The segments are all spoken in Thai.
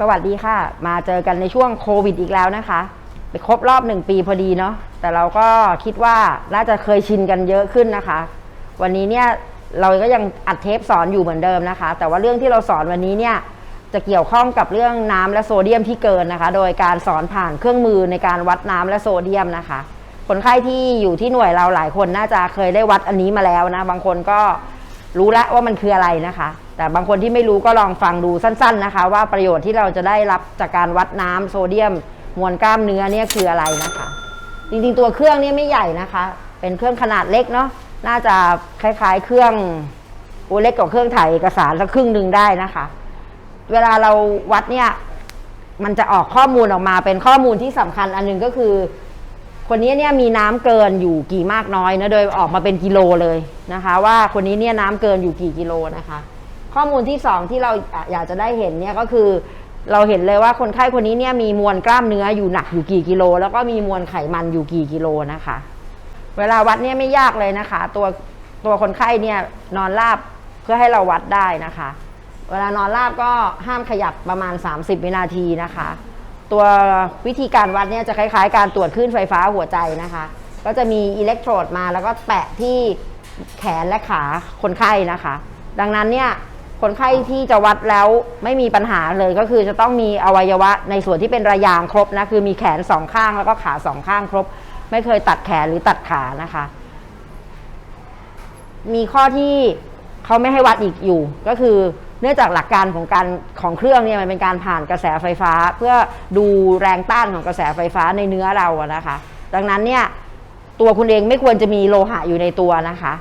สวัสดีค่ะ มาเจอกันในช่วงโควิดอีกแล้วนะคะ ไปครบรอบหนึ่งปีพอดีเนาะแต่เราก็คิดว่าน่าจะเคยชินกันเยอะขึ้นนะคะ วันนี้เนี่ยเราก็ยังอัดเทปสอนอยู่เหมือนเดิมนะคะ แต่ว่าเรื่องที่เราสอนวันนี้เนี่ยจะเกี่ยวข้องกับเรื่องน้ำและโซเดียมที่เกินนะคะ โดยการสอนผ่านเครื่องมือในการวัดน้ำและโซเดียมนะคะ คนไข้ที่อยู่ที่หน่วยเราหลายคนน่าจะเคยได้วัดอันนี้มาแล้วนะ บางคนก็รู้แล้วว่ามันคืออะไรนะคะ แต่บางคนที่ไม่รู้ก็ลองฟังดูสั้น ๆนะคะ ว่าประโยชน์ที่เราจะได้รับจากการวัดน้ำโซเดียม มวลกล้ามเนื้อเนี่ยคืออะไรนะคะ จริงๆตัวเครื่องเนี่ยไม่ใหญ่นะคะ เป็นเครื่องขนาดเล็กเนาะน่าจะคล้ายๆ เครื่องโอเล็กกว่าเครื่องถ่ายเอกสารสักครึ่งหนึ่งได้นะคะ เวลาเราวัดเนี่ยมันจะออกข้อมูลออกมาเป็นข้อมูลที่สำคัญอันหนึงก็คือ คนนี้เนี่ยมีน้ำเกินอยู่กี่มากน้อยนะโดยออกมาเป็นกิโลเลยนะคะ ว่าคนนี้เนี่ยน้ำเกินอยู่กี่กิโลนะคะ ข้อมูลที่สองที่เราอยากจะได้เห็นเนี่ยก็คือเราเห็นเลยว่าคนไข้คนนี้เนี่ยมีมวลกล้ามเนื้ออยู่หนักอยู่กี่กิโล แล้วก็มีมวลไขมันอยู่กี่กิโลนะคะ เวลาวัดเนี่ยไม่ยากเลยนะคะ ตัวตัวคนไข้เนี่ยนอนราบเพื่อให้เราวัดได้นะคะ เวลานอนราบก็ห้ามขยับประมาณ 30 วินาทีนะคะ ตัววิธีการวัดเนี่ยจะคล้ายๆ การตรวจคลื่นไฟฟ้าหัวใจนะคะ ก็จะมีอิเล็กโทรดมาแล้วก็แปะที่แขนและขาคนไข้นะคะ ดังนั้นเนี่ย คนไข้ที่จะวัดแล้วไม่มีปัญหาเลยก็คือจะต้องมีอวัยวะในส่วนที่เป็นระยางครบนะคือมีแขนสองข้างแล้วก็ขาสองข้างครบ ไม่เคยตัดแขนหรือตัดขานะคะ มีข้อที่เขาไม่ให้วัดอีกอยู่ ก็คือเนื่องจากหลักการของการของเครื่องเนี่ยมันเป็นการผ่านกระแสไฟฟ้า เพื่อดูแรงต้านของกระแสไฟฟ้าในเนื้อเราอะนะคะ ดังนั้นเนี่ยตัวคุณเองไม่ควรจะมีโลหะอยู่ในตัวนะคะ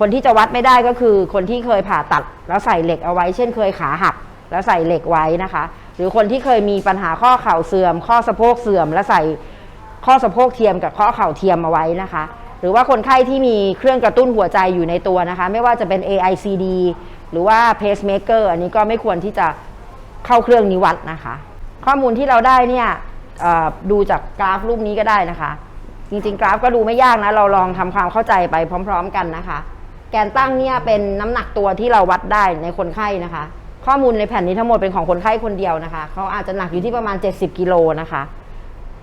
คนที่จะวัดไม่ได้ก็คือ คนที่เคยผ่าตัดแล้วใส่เหล็กเอาไว้ เช่นเคยขาหักแล้วใส่เหล็กไว้นะคะ หรือคนที่เคยมีปัญหาข้อเข่าเสื่อม ข้อสะโพกเสื่อม แล้วใส่ข้อสะโพกเทียมกับข้อเข่าเทียมเอาไว้นะคะ หรือว่าคนไข้ที่มีเครื่องกระตุ้นหัวใจอยู่ในตัวนะคะ ไม่ว่าจะเป็น AICD หรือว่า pacemaker อันนี้ก็ไม่ควรที่จะเข้าเครื่องนิวัดนะคะ ข้อมูลที่เราได้เนี่ยดูจากกราฟรูปนี้ก็ได้นะคะ จริงๆ กราฟก็ดูไม่ยากนะ เราลองทำความเข้าใจไปพร้อม ๆ กันนะคะ แกนตั้งเนี่ยเป็นน้ำหนักตัวที่เราวัดได้ในคนไข้นะคะ ข้อมูลในแผ่นนี้ทั้งหมดเป็นของคนไข้คนเดียวนะคะเขาอาจจะหนักอยู่ที่ประมาณ 70กิโลนะคะ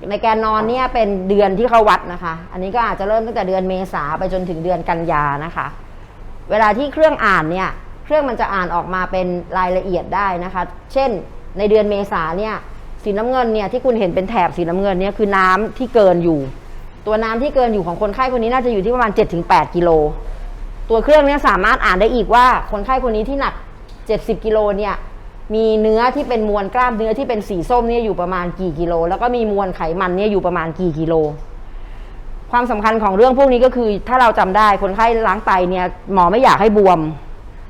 ในแกนนอนเนี่ยเป็นเดือนที่เขาวัดนะคะ อันนี้ก็อาจจะเริ่มตั้งแต่เดือนเมษาไปจนถึงเดือนกันยานะคะ เวลาที่เครื่องอ่านเนี่ยเครื่องมันจะอ่านออกมาเป็นรายละเอียดได้นะคะ เช่น ในเดือนเมษาเนี่ยสีน้ำเงินเนี่ยที่คุณเห็นเป็นแถบสีน้ำเงินเนี่ยคือน้ำที่เกินอยู่ ตัวน้ำที่เกินอยู่ของคนไข้คนนี้น่าจะอยู่ที่ประมาณ 7-8กิโล ตัวเครื่องเนี้สามารถอ่านได้อีกว่าคนไข้คนนี้ที่หนัก 70 กิโลเนี่ยมีเนื้อที่เป็นมวลกล้ามเนื้อที่เป็นสีส้มเนี่ยอยู่ประมาณกี่กิโล แล้วก็มีมวลไขมันเนี่ยอยู่ประมาณกี่กิโล ความสำคัญของเรื่องพวกนี้ก็คือ ถ้าเราจำได้คนไข้ล้างไตเนี่ยหมอไม่อยากให้บวม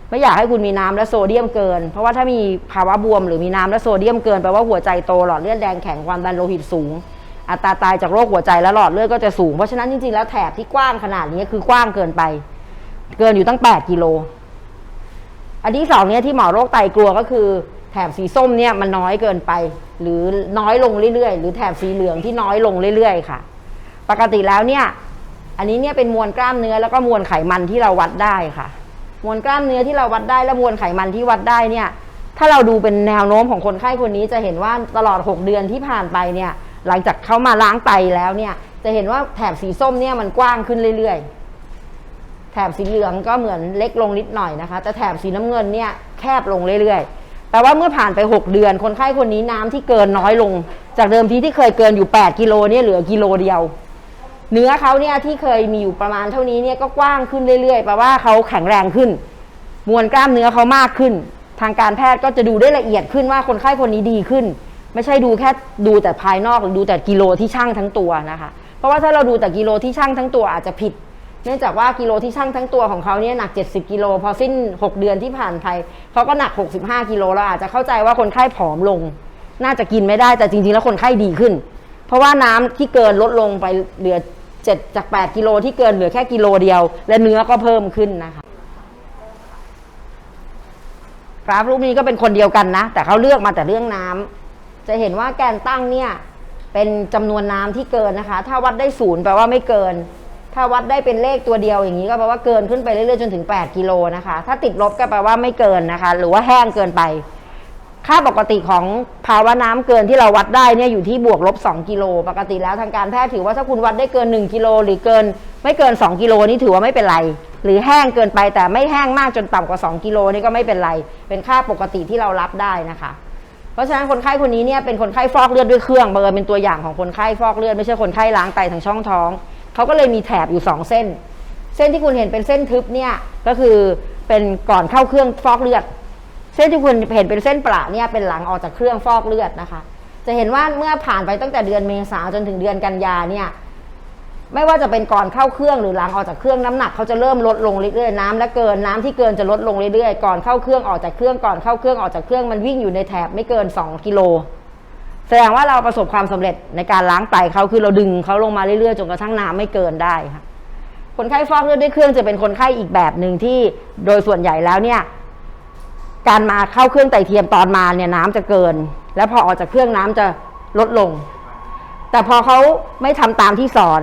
ไม่อยากให้คุณมีน้ำและโซเดียมเกิน เพราะว่าถ้ามีภาวะบวมหรือมีน้ำและโซเดียมเกินแปลว่าหัวใจโตหลอดเลือดแดงแข็งความดันโลหิตสูง อัตราตายจากโรคหัวใจและหลอดเลือดก็จะสูงเพราะฉะนั้นจริงๆแล้วแถบที่กว้างขนาดนี้คือกว้างเกินไป เกินอยู่ตั้ง 8 กิโล อันที่สองเนี่ยที่หมอโรคไตกลัวก็คือ แถบสีส้มเนี่ยมันน้อยเกินไป หรือน้อยลงเรื่อยๆ หรือแถบสีเหลืองที่น้อยลงเรื่อยๆ ค่ะ ปกติแล้วเนี่ย อันนี้เนี่ยเป็นมวลกล้ามเนื้อแล้วก็มวลไขมันที่เราวัดได้ค่ะ มวลกล้ามเนื้อที่เราวัดได้และมวลไขมันที่วัดได้เนี่ย ถ้าเราดูเป็นแนวโน้มของคนไข้คนนี้จะเห็นว่าตลอด 6 เดือนที่ผ่านไปเนี่ย หลังจากเขามาล้างไตแล้วเนี่ย จะเห็นว่าแถบสีส้มเนี่ยมันกว้างขึ้นเรื่อยๆ ถบสีเหลืองก็เหมือนเล็กลงนิดหน่อยนะคะ แต่แถบสีน้ำเงินเนี่ยแคบลงเรื่อยๆ แต่ว่าเมื่อผ่านไป 6 เดือน คนไข้คนนี้น้ำที่เกินน้อยลง จากเดิมทีที่เคยเกินอยู่ 8 กิโลเนี่ยเหลือกิโลเดียว เนื้อเขาเนี่ยที่เคยมีอยู่ประมาณเท่านี้เนี่ยก็กว้างขึ้นเรื่อยๆ แปลว่าเขาแข็งแรงขึ้น มวลกล้ามเนื้อเขามากขึ้น ทางการแพทย์ก็จะดูได้ละเอียดขึ้นว่าคนไข้คนนี้ดีขึ้น ไม่ใช่ดูแค่ดูแต่ภายนอกหรือดูแต่กิโลที่ช่างทั้งตัวนะคะ เพราะว่าถ้าเราดูแต่กิโลที่ช่างทั้งตัวอาจจะผิด นื่องจากว่ากิโลที่ชั่งทั้งตัวของเขาเนี่ยหนัก 70 กิโลพอสิ้น 6 เดือนที่ผ่านไปเขาก็หนัก 65 กิโลเราอาจจะเข้าใจว่าคนไข้ผอมลง น่าจะกินไม่ได้แต่จริงๆแล้วคนไข้ดีขึ้น เพราะว่าน้ำที่เกินลดลงไปเหลือ 7 จาก 8 กิโลที่เกินเหลือแค่กิโลเดียว และเนื้อก็เพิ่มขึ้นนะคะกราฟรูปนี้ก็เป็นคนเดียวกันนะ แต่เขาเลือกมาแต่เรื่องน้ำจะเห็นว่าแกนตั้งเนี่ยเป็นจำนวนน้ำที่เกินนะคะ ถ้าวัดได้ศูนย์แปลว่าไม่เกิน ถ้าวัดได้เป็นเลขตัวเดียวอย่างนี้ก็แปลว่าเกินขึ้นไปเรื่อยๆจนถึง 8 กิโลนะคะ ถ้าติดลบก็แปลว่าไม่เกินนะคะ หรือว่าแห้งเกินไป ค่าปกติของภาวะน้ำเกินที่เราวัดได้เนี่ยอยู่ที่บวกลบ 2 กิโล ปกติแล้วทางการแพทย์ถือว่าถ้าคุณวัดได้เกิน 1 กิโลหรือเกิน ไม่เกิน 2 กิโลนี่ถือว่าไม่เป็นไร หรือแห้งเกินไปแต่ไม่แห้งมากจนต่ำกว่า 2 กิโลนี่ก็ไม่เป็นไร เป็นค่าปกติที่เรารับได้นะคะเพราะฉะนั้นคนไข้คนนี้เนี่ยเป็นคนไข้ฟอกเลือดด้วยเครื่องเบอร์เป็นตัวอย่างของคนไข้ฟอกเลือดไม่ใช่คนไข้ล้างไตทางช่องท้อง เขาก็เลยมีแถบอยู่สองเส้น เส้นที่คุณเห็นเป็นเส้นทึบเนี่ยก็คือเป็นก่อนเข้าเครื่องฟอกเลือด เส้นที่คุณเห็นเป็นเส้นประเนี่ยเป็นหลังออกจากเครื่องฟอกเลือดนะคะ จะเห็นว่าเมื่อผ่านไปตั้งแต่เดือนเมษาจนถึงเดือนกันยาเนี่ยไม่ว่าจะเป็นก่อนเข้าเครื่องหรือหลังออกจากเครื่องน้ำหนักเขาจะเริ่มลดลงเรื่อยๆน้ำและเกินน้ำที่เกินจะลดลงเรื่อยๆก่อนเข้าเครื่องออกจากเครื่องก่อนเข้าเครื่องออกจากเครื่องมันวิ่งอยู่ในแถบไม่เกิน 2 กิโล แสดงว่าเราประสบความสำเร็จในการล้างไตเขาคือเราดึงเขาลงมาเรื่อยๆจนกระทั่งน้ำไม่เกินได้ค่ะ คนไข้ฟอกเลือดด้วยเครื่องจะเป็นคนไข้อีกแบบหนึ่งที่โดยส่วนใหญ่แล้วเนี่ย การมาเข้าเครื่องไตเทียมตอนมาเนี่ยน้ำจะเกิน แล้วพอออกจากเครื่องน้ำจะลดลง แต่พอเขาไม่ทำตามที่สอน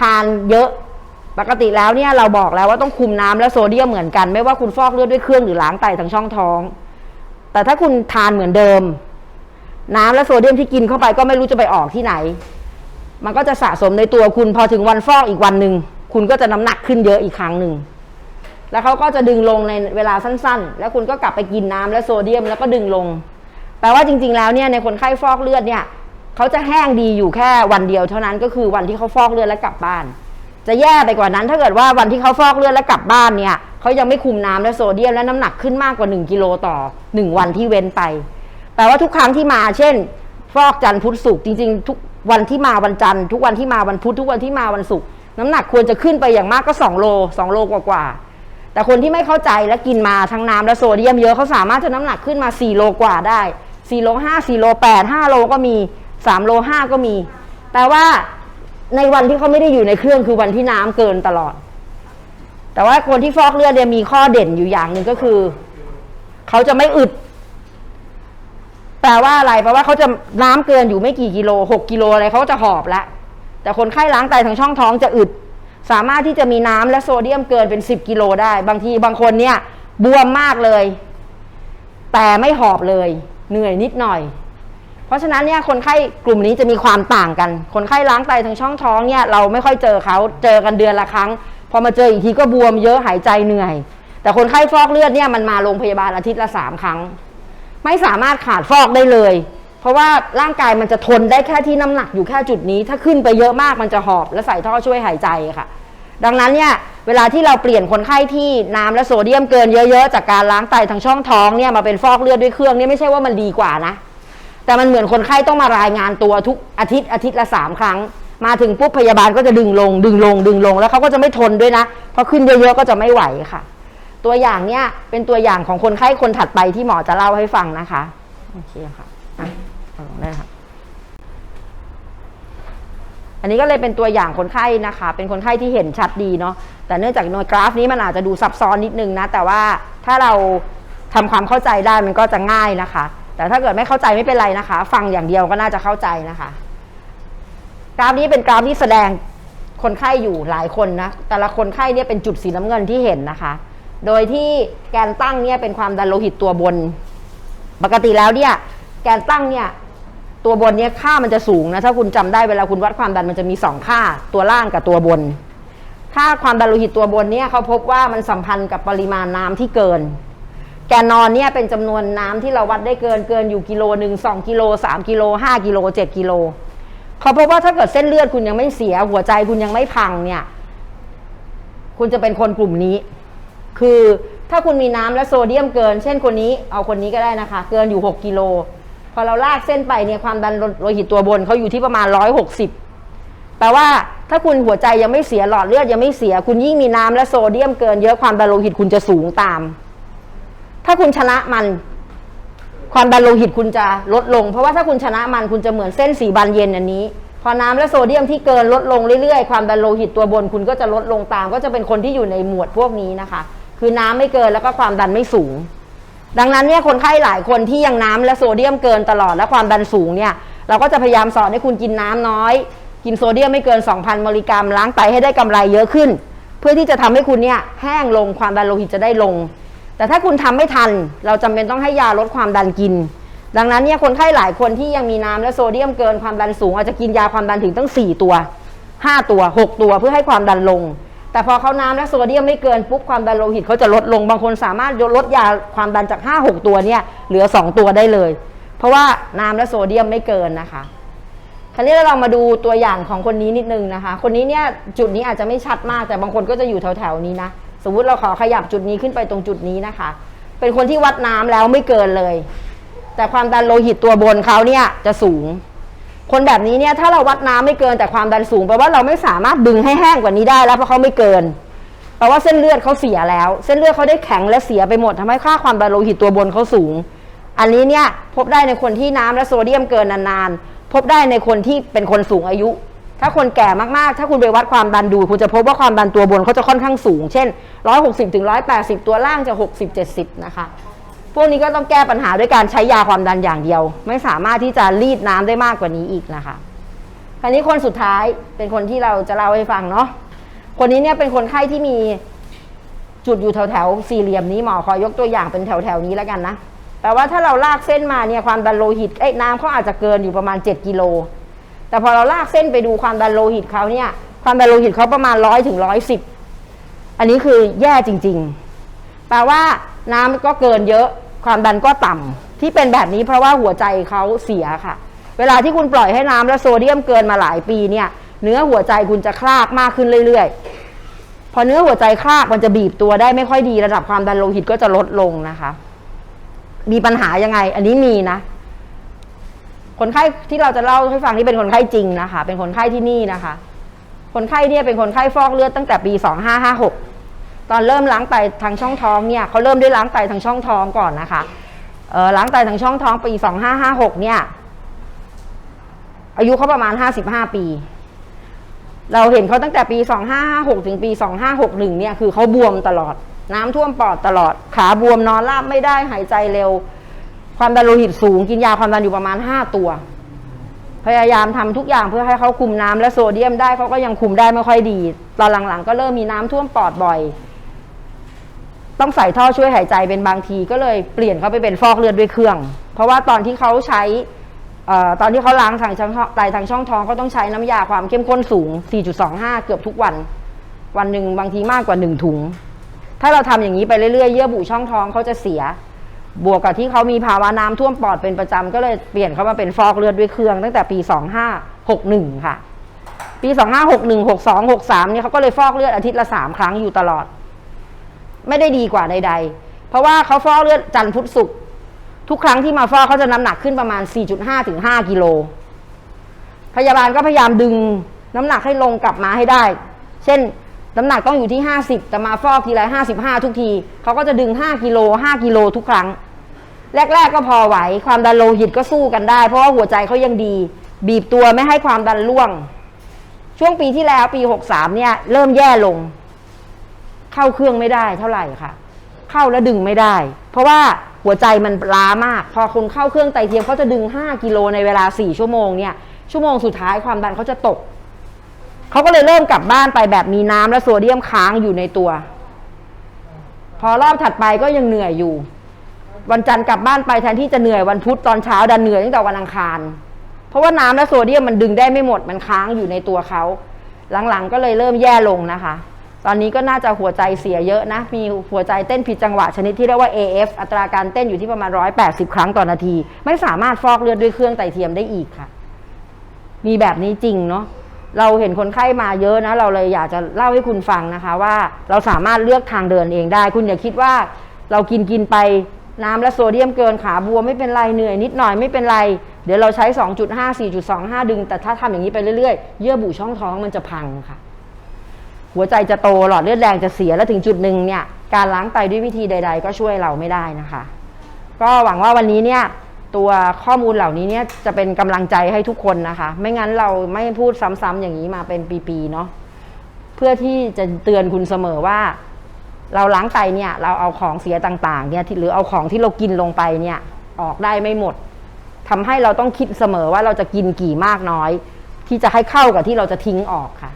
ทานเยอะปกติแล้วเนี่ยเราบอกแล้วว่าต้องคุมน้ำและโซเดียมเหมือนกัน ไม่ว่าคุณฟอกเลือดด้วยเครื่องหรือล้างไตทางช่องท้อง แต่ถ้าคุณทานเหมือนเดิม น้ำและโซเดียมที่กินเข้าไปก็ไม่รู้จะไปออกที่ไหน มันก็จะสะสมในตัวคุณพอถึงวันฟอกอีกวันหนึ่งคุณก็จะน้ำหนักขึ้นเยอะอีกครั้งหนึ่งแล้วเขาก็จะดึงลงในเวลาสั้น ๆ แล้วคุณก็กลับไปกินน้ำและโซเดียมแล้วก็ดึงลง แปลว่าจริง ๆ แล้วเนี่ยในคนไข้ฟอกเลือดเนี่ยเขาจะแห้งดีอยู่แค่วันเดียวเท่านั้นก็คือวันที่เขาฟอกเลือดแล้วกลับบ้าน จะแย่ไปกว่านั้นถ้าเกิดว่าวันที่เขาฟอกเลือดแล้วกลับบ้านเนี่ยเขายังไม่คุมน้ำและโซเดียมและน้ำหนักขึ้นมากกว่า 1กิโลต่อ 1 วันที่เว้นไป ปลว่าทุกครั้งที่มา เช่น ฟอกจันทร์พุธศุกร์จริงๆ ทุกวันที่มาวันจันทร์ทุกวันที่มาวันพุธทุกวันที่มาวันศุกร์น้ำหนักควรจะขึ้นไปอย่างมากก็ 2 โล 2 โลกว่าๆแต่คนที่ไม่เข้าใจและกินมาทั้งน้ำและโซเดียมเยอะเขาสามารถจะน้ำหนักขึ้นมา 4 โลกว่าได้4โล5 4โล8 5 โลก็มี 3 โล 5 ก็มี แต่ว่าในวันที่เขาไม่ได้อยู่ในเครื่องคือวันที่น้ำเกินตลอด แต่ว่าคนที่ฟอกเลือดเนี่ยมีข้อเด่นอยู่อย่างหนึ่งก็คือ เขาจะไม่อึด ลว่าอะไรแปลว่าเขาจะน้ำเกินอยู่ไม่กี่กิโลหกกิโลอะไรเขาก็จะหอบแล้วแต่คนไข้ล้างไตทางช่องท้องจะอึด สามารถที่จะมีน้ำและโซเดียมเกินเป็นสิบกิโลได้ บางทีบางคนเนี่ยบวมมากเลย แต่ไม่หอบเลย เหนื่อยนิดหน่อย เพราะฉะนั้นเนี่ยคนไข้กลุ่มนี้จะมีความต่างกัน คนไข้ล้างไตทางช่องท้องเนี่ยเราไม่ค่อยเจอเขาเจอกันเดือนละครั้ง พอมาเจออีกทีก็บวมเยอะหายใจเหนื่อย แต่คนไข้ฟอกเลือดเนี่ยมันมาโรงพยาบาลอาทิตย์ละสามครั้ง ไม่สามารถขาดฟอกได้เลย เพราะว่าร่างกายมันจะทนได้แค่ที่น้ำหนักอยู่แค่จุดนี้ ถ้าขึ้นไปเยอะมากมันจะหอบและใส่ท่อช่วยหายใจค่ะ ดังนั้นเนี่ยเวลาที่เราเปลี่ยนคนไข้ที่น้ำและโซเดียมเกินเยอะๆ จากการล้างไตทางช่องท้องเนี่ยมาเป็นฟอกเลือดด้วยเครื่องเนี่ยไม่ใช่ว่ามันดีกว่านะ แต่มันเหมือนคนไข้ต้องมารายงานตัวทุกอาทิตย์อาทิตย์ละสามครั้ง มาถึงปุ๊บพยาบาลก็จะดึงลง ดึงลง ดึงลงแล้วเขาก็จะไม่ทนด้วยนะเพราะขึ้นเยอะๆก็จะไม่ไหวค่ะ ตัวอย่างเนี่ยเป็นตัวอย่างของคนไข้คนถัดไปที่หมอจะเล่าให้ฟังนะคะโอเคค่ะอะเอาลงได้ค่ะอันนี้ก็เลยเป็นตัวอย่างคนไข้นะคะ เป็นคนไข้ที่เห็นชัดดีเนาะ แต่เนื่องจากในกราฟนี้มันอาจจะดูซับซ้อนนิดนึงนะ แต่ว่าถ้าเราทำความเข้าใจได้มันก็จะง่ายนะคะ แต่ถ้าเกิดไม่เข้าใจไม่เป็นไรนะคะ ฟังอย่างเดียวก็น่าจะเข้าใจนะคะ กราฟนี้เป็นกราฟที่แสดงคนไข้อยู่หลายคนนะ แต่ละคนไข้เนี่ยเป็นจุดสีน้ำเงินที่เห็นนะคะ โดยที่แกนตั้งเนี่ยเป็นความดันโลหิตตัวบน ปกติแล้วเนี่ยแกนตั้งเนี่ยตัวบนเนี่ยค่ามันจะสูงนะถ้าคุณจำได้เวลาคุณวัดความดันมันจะมีสองค่าตัวล่างกับตัวบน ค่าความดันโลหิตตัวบนเนี่ยเขาพบว่ามันสัมพันธ์กับปริมาณน้ำที่เกิน แกนนอนเนี่ยเป็นจำนวนน้ำที่เราวัดได้เกินเกินอยู่กิโลหนึ่งสองกิโลสามกิโลห้ากิโลเจ็ดกิโลเขาพบว่าถ้าเกิดเส้นเลือดคุณยังไม่เสียหัวใจคุณยังไม่พังเนี่ย คุณจะเป็นคนกลุ่มนี้ คือถ้าคุณมีน้ำและโซเดียมเกิน เช่นคนนี้เอาคนนี้ก็ได้นะคะ เกินอยู่ 6กิโลพอเราลากเส้นไปเนี่ยความดันโลหิตตัวบนเขาอยู่ที่ประมาณ 160 แปลว่าถ้าคุณหัวใจยังไม่เสียหลอดเลือดยังไม่เสีย คุณยิ่งมีน้ำและโซเดียมเกินเยอะความดันโลหิตคุณจะสูงตาม ถ้าคุณชนะมัน ความดันโลหิตคุณจะลดลง เพราะว่าถ้าคุณชนะมันคุณจะเหมือนเส้นสีบานเย็นอันนี้ พอน้ำและโซเดียมที่เกินลดลงเรื่อยๆ ความดันโลหิตตัวบนคุณก็จะลดลงตาม ก็จะเป็นคนที่อยู่ในหมวดพวกนี้นะคะ คือน้ำไม่เกินแล้วก็ความดันไม่สูง ดังนั้นเนี่ยคนไข้หลายคนที่ยังน้ำและโซเดียมเกินตลอดและความดันสูงเนี่ยเราก็จะพยายามสอนให้คุณกินน้ำน้อย กินโซเดียมไม่เกิน 2,000มิลลิกรัมล้างไตให้ได้กำไรเยอะขึ้น เพื่อที่จะทำให้คุณเนี่ยแห้งลงความดันโลหิตจะได้ลง แต่ถ้าคุณทำไม่ทัน เราจำเป็นต้องให้ยาลดความดันกิน ดังนั้นเนี่ยคนไข้หลายคนที่ยังมีน้ำและโซเดียมเกินความดันสูงอาจจะกินยาความดันถึงตั้ง 4 ตัว 5 ตัว 6 ตัวเพื่อให้ความดันลง แต่พอเขาน้ำและโซเดียมไม่เกินปุ๊บความดันโลหิตเขาจะลดลงบางคนสามารถลดยาความดันจาก 5 6 ตัวเนี่ยเหลือ 2 ตัวได้เลย เพราะว่าน้ำและโซเดียมไม่เกินนะคะคราวนี้เรามาดูตัวอย่างของคนนี้นิดนึงนะคะ คนนี้เนี่ยจุดนี้อาจจะไม่ชัดมาก แต่บางคนก็จะอยู่แถวๆนี้นะสมมติเราขอขยับจุดนี้ขึ้นไปตรงจุดนี้นะคะ เป็นคนที่วัดน้ำแล้วไม่เกินเลย แต่ความดันโลหิตตัวบนเขาเนี่ยจะสูง คนแบบนี้เนี่ยถ้าเราวัดน้ำไม่เกินแต่ความดันสูงแปลว่าเราไม่สามารถดึงให้แห้งกว่านี้ได้แล้วเพราะเขาไม่เกินแปลว่าเส้นเลือดเขาเสียแล้ว เส้นเลือดเขาได้แข็งและเสียไปหมดทำให้ค่าความดันโลหิตตัวบนเขาสูง อันนี้เนี่ยพบได้ในคนที่น้ำและโซเดียมเกินนานๆพบได้ในคนที่เป็นคนสูงอายุ ถ้าคนแก่มากๆ ถ้าคุณไปวัดความดันดู คุณจะพบว่าความดันตัวบนเขาจะค่อนข้างสูง เช่น 160ถึง180 ตัวล่างจะ 60 70 นะคะ พวกนี้ก็ต้องแก้ปัญหาด้วยการใช้ยาความดันอย่างเดียว ไม่สามารถที่จะรีดน้ำได้มากกว่านี้อีกนะคะคราวนี้คนสุดท้ายเป็นคนที่เราจะเล่าให้ฟังเนาะคนนี้เนี่ยเป็นคนไข้ที่มีจุดอยู่แถวแถวๆสี่เหลี่ยมนี้หมอขอยกตัวอย่างเป็นแถวแถวๆนี้แล้วกันนะแปลว่าถ้าเราลากเส้นมาเนี่ยความดันโลหิตเอ้ยน้ำเขาอาจจะเกินอยู่ประมาณ 7 กิโล แต่พอเราลากเส้นไปดูความดันโลหิตเขาเนี่ย ความดันโลหิตเขาประมาณร้อยถึงร้อยสิบอันนี้คือแย่จริง ๆ แปลว่า น้ำก็เกินเยอะความดันก็ต่ำที่เป็นแบบนี้เพราะว่าหัวใจเขาเสียค่ะ เวลาที่คุณปล่อยให้น้ำและโซเดียมเกินมาหลายปีเนี่ย เนื้อหัวใจคุณจะคลากมากขึ้นเรื่อยๆ พอเนื้อหัวใจคลากมันจะบีบตัวได้ไม่ค่อยดีระดับความดันโลหิตก็จะลดลงนะคะ มีปัญหายังไง อันนี้มีนะ คนไข้ที่เราจะเล่าให้ฟังนี่เป็นคนไข้จริงนะคะ เป็นคนไข้ที่นี่นะคะ คนไข้เนี่ยเป็นคนไข้ฟอกเลือดตั้งแต่ปี 2556 ตอนเริ่มล้างไตทางช่องท้องเนี่ยเขาเริ่มด้วยล้างไตทางช่องท้องก่อนนะคะเออล้างไตทางช่องท้องปี 2556 เนี่ย อายุเขาประมาณ 55 ปี เราเห็นเขาตั้งแต่ปี 2556 ถึงปี 2561 เนี่ย คือเขาบวมตลอด น้ำท่วมปอดตลอด ขาบวมนอนราบไม่ได้หายใจเร็ว ความดันโลหิตสูง กินยาความดันอยู่ประมาณ 5 ตัว พยายามทำทุกอย่างเพื่อให้เขาคุมน้ำและโซเดียมได้เขาก็ยังคุมได้ไม่ค่อยดี ตอนหลังๆ ก็เริ่มมีน้ำท่วมปอดบ่อย ต้องใส่ท่อช่วยหายใจเป็นบางทีก็เลยเปลี่ยนเขาไปเป็นฟอกเลือดด้วยเครื่อง เพราะว่าตอนที่เขาใช้ตอนที่เขาล้างทางช่องไตทางช่องท้องเขาต้องใช้น้ำยาความเข้มข้นสูง 4.25 เกือบทุกวัน วันหนึ่งบางทีมากกว่า 1 ถุง ถ้าเราทำอย่างนี้ไปเรื่อยๆ เยื่อบุช่องท้องเขาจะเสีย บวกกับที่เขามีภาวะน้ำท่วมปอดเป็นประจำก็เลยเปลี่ยนเขามาเป็นฟอกเลือดด้วยเครื่องตั้งแต่ปี 2561 ค่ะ ปี 2561 62 63เนี่ยเขาก็เลยฟอกเลือดอาทิตย์ละ 3 ครั้งอยู่ตลอด ไม่ได้ดีกว่าใด ๆ เพราะว่าเขาฟอกเลือดจันทร์พุธศุกร์ทุกครั้งที่มาฟอกเขาจะน้ำหนักขึ้นประมาณ 4.5ถึง5กิโลพยาบาลก็พยายามดึงน้ำหนักให้ลงกลับมาให้ได้ เช่นน้ำหนักต้องอยู่ที่ 50 แต่มาฟอกทีไร55 ทุกทีเขาก็จะดึง 5กิโล5กิโลทุกครั้ง แรก ๆ ก็พอไหว ความดันโลหิตก็สู้กันได้ เพราะว่าหัวใจเขายังดี บีบตัวไม่ให้ความดันร่วง ช่วงปีที่แล้วปี 63 เนี่ย เริ่มแย่ลง เข้าเครื่องไม่ได้เท่าไหร่ค่ะ เข้าแล้วดึงไม่ได้ เพราะว่าหัวใจมันล้ามาก พอคนเข้าเครื่องไตเทียมเขาจะดึง 5 กิโลในเวลา 4 ชั่วโมงเนี่ยชั่วโมงสุดท้ายความดันเขาจะตกเขาก็เลยเริ่มกลับบ้านไปแบบมีน้ำและโซเดียมค้างอยู่ในตัว พอรอบถัดไปก็ยังเหนื่อยอยู่ วันจันทร์กลับบ้านไปแทนที่จะเหนื่อยวันพุธตอนเช้าดันเหนื่อยตั้งแต่วันอังคาร เพราะว่าน้ำและโซเดียมมันดึงได้ไม่หมดมันค้างอยู่ในตัวเขาหลังๆก็เลยเริ่มแย่ลงนะคะ ตอนนี้ก็น่าจะหัวใจเสียเยอะนะ มีหัวใจเต้นผิดจังหวะชนิดที่เรียกว่า AF อัตราการเต้นอยู่ที่ประมาณ 180 ครั้งต่อนาที ไม่สามารถฟอกเลือดด้วยเครื่องไตเทียมได้อีกค่ะ มีแบบนี้จริงเนาะ เราเห็นคนไข้มาเยอะนะ เราเลยอยากจะเล่าให้คุณฟังนะคะว่าเราสามารถเลือกทางเดินเองได้ คุณอย่าคิดว่าเรากินกินไปน้ำและโซเดียมเกินขาบวมไม่เป็นไรเหนื่อยนิดหน่อยไม่เป็นไร เดี๋ยวเราใช้ 2.5 4.25 ดึง แต่ถ้าทำอย่างนี้ไปเรื่อยๆ เยื่อบุช่องท้องมันจะพังค่ะ หัวใจจะโตหลอดเลือดแดงจะเสียแล้วถึงจุดหนึ่งเนี่ยการล้างไตด้วยวิธีใด ๆ ก็ช่วยเราไม่ได้นะคะ ก็หวังว่าวันนี้เนี่ยตัวข้อมูลเหล่านี้เนี่ยจะเป็นกำลังใจให้ทุกคนนะคะ ไม่งั้นเราไม่พูดซ้ำๆอย่างนี้มาเป็นปีๆเนาะเพื่อที่จะเตือนคุณเสมอว่า เราล้างไตเนี่ยเราเอาของเสียต่างๆเนี่ยหรือเอาของที่เรากินลงไปเนี่ยออกได้ไม่หมดทำให้เราต้องคิดเสมอว่าเราจะกินกี่มากน้อย ที่จะให้เข้ากับที่เราจะทิ้งออกค่ะ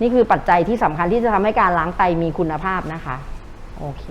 นี่คือปัจจัยที่สำคัญที่จะทำให้การล้างไตมีคุณภาพนะคะ โอเค